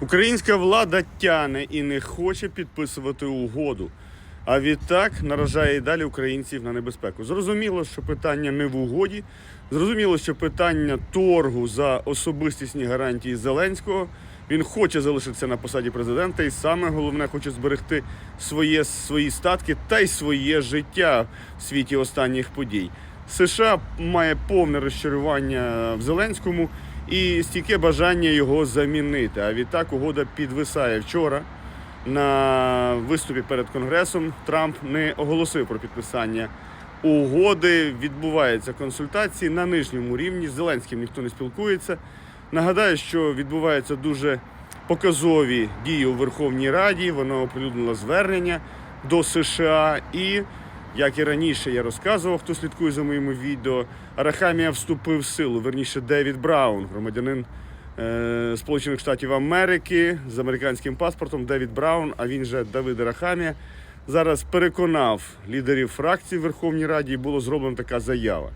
Українська влада тяне і не хоче підписувати угоду. А відтак наражає і далі українців на небезпеку. Зрозуміло, що питання не в угоді. Зрозуміло, що питання торгу за особистісні гарантії Зеленського. Він хоче залишитися на посаді президента, і саме головне хоче зберегти своє, свої статки та й своє життя в світі останніх подій. США має повне розчарування в Зеленському і стійке бажання його замінити. А відтак угода підвисає вчора. На виступі перед Конгресом Трамп не оголосив про підписання угоди. Відбуваються консультації на нижньому рівні. З Зеленським ніхто не спілкується. Нагадаю, що відбуваються дуже показові дії у Верховній Раді. Вона оприлюднила звернення до США і. Як і раніше я розказував, хто слідкує за моїми відео, Арахамія вступив в силу. Верніше Девід Браун, громадянин е, Сполучених Штатів Америки з американським паспортом Девід Браун, а він же Давид Арахамія, зараз переконав лідерів фракції в Верховній Раді і було зроблена така заява.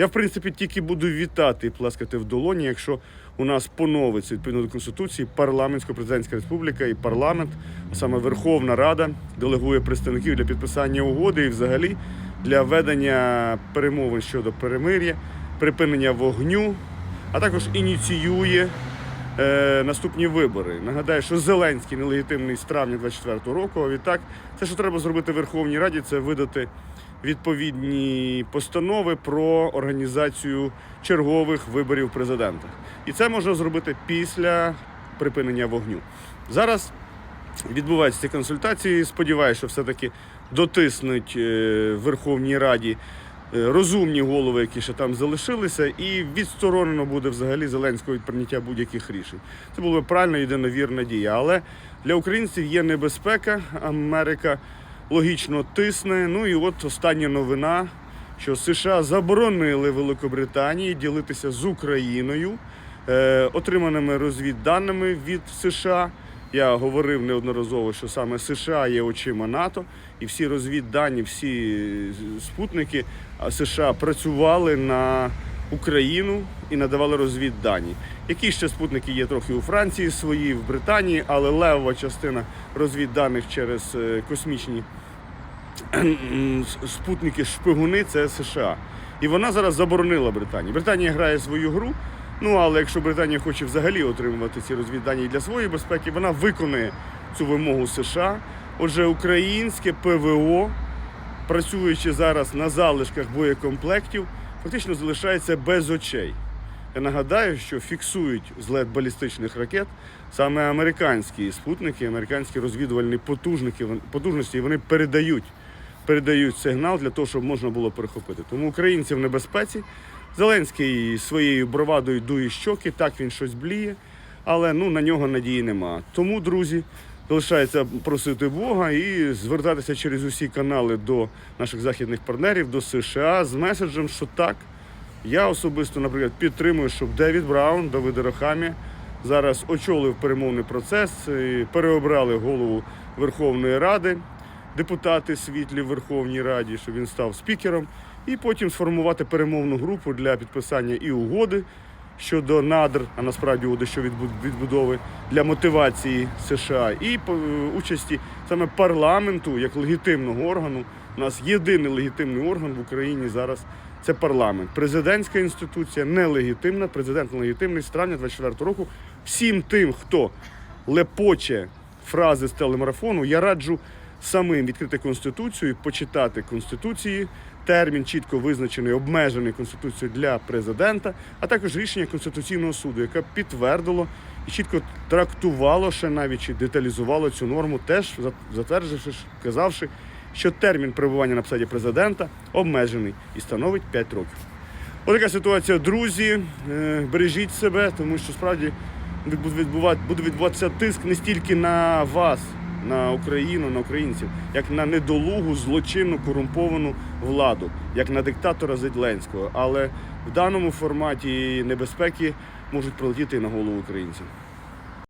Я, в принципі, тільки буду вітати і плескати в долоні, якщо у нас поновиться відповідно до Конституції парламентсько-президентська республіка і парламент, а саме Верховна Рада, делегує представників для підписання угоди і взагалі для ведення перемовин щодо перемир'я, припинення вогню, а також ініціює е, наступні вибори. Нагадаю, що Зеленський нелегітимний з травня 24 року. А відтак, це, що треба зробити в Верховній Раді, це видати відповідні постанови про організацію чергових виборів президента. І це можна зробити після припинення вогню. Зараз відбуваються ці консультації. Сподіваюся, що все-таки дотиснуть е, Верховній Раді е, розумні голови, які ще там залишилися, і відсторонено буде взагалі Зеленського від прийняття будь-яких рішень. Це була б правильна єдиновірна дія. Але для українців є небезпека. Америка логічно тисне. Ну і от остання новина, що США заборонили Великобританії ділитися з Україною е, отриманими розвідданими від США. Я говорив неодноразово, що саме США є очима НАТО, і всі розвіддані, всі спутники США працювали на Україну і надавали розвіддані. Які ще спутники є трохи у Франції свої, в Британії, але левова частина розвідданих через е, космічні спутники шпигуни це США. І вона зараз заборонила Британії. Британія грає свою гру. Ну але якщо Британія хоче взагалі отримувати ці розвіддані для своєї безпеки, вона виконує цю вимогу США. Отже, українське ПВО, працюючи зараз на залишках боєкомплектів, фактично залишається без очей. Я нагадаю, що фіксують злет балістичних ракет саме американські спутники, американські розвідувальні потужники, потужності, і вони передають, передають сигнал для того, щоб можна було перехопити. Тому українці в небезпеці. Зеленський своєю бровадою дує щоки, так він щось бліє, але ну, на нього надії нема. Тому, друзі, залишається просити Бога і звертатися через усі канали до наших західних партнерів, до США з меседжем, що так. Я особисто, наприклад, підтримую, щоб Девід Браун, Давид Рохамі зараз очолив перемовний процес, і переобрали голову Верховної Ради, депутати світлі в Верховній Раді, щоб він став спікером, і потім сформувати перемовну групу для підписання і угоди щодо надр, а насправді щодо відбу- відбудови для мотивації США і по- участі саме парламенту як легітимного органу. У нас єдиний легітимний орган в Україні зараз це парламент. Президентська інституція нелегітимна, президент нелегітимний з травня 24 року. Всім тим, хто лепоче фрази з телемарафону, я раджу самим відкрити конституцію, почитати конституції. Термін чітко визначений, обмежений конституцією для президента, а також рішення Конституційного суду, яке підтвердило і чітко трактувало ще навіть чи деталізувало цю норму, теж за- затвердивши, казавши, що термін перебування на посаді президента обмежений і становить 5 років. Отака ситуація, друзі. Е, Бережіть себе, тому що справді буде відбуватися тиск не стільки на вас, на Україну, на українців, як на недолугу, злочинну, корумповану владу, як на диктатора Зеленського. Але в даному форматі небезпеки можуть прилетіти і на голову українців.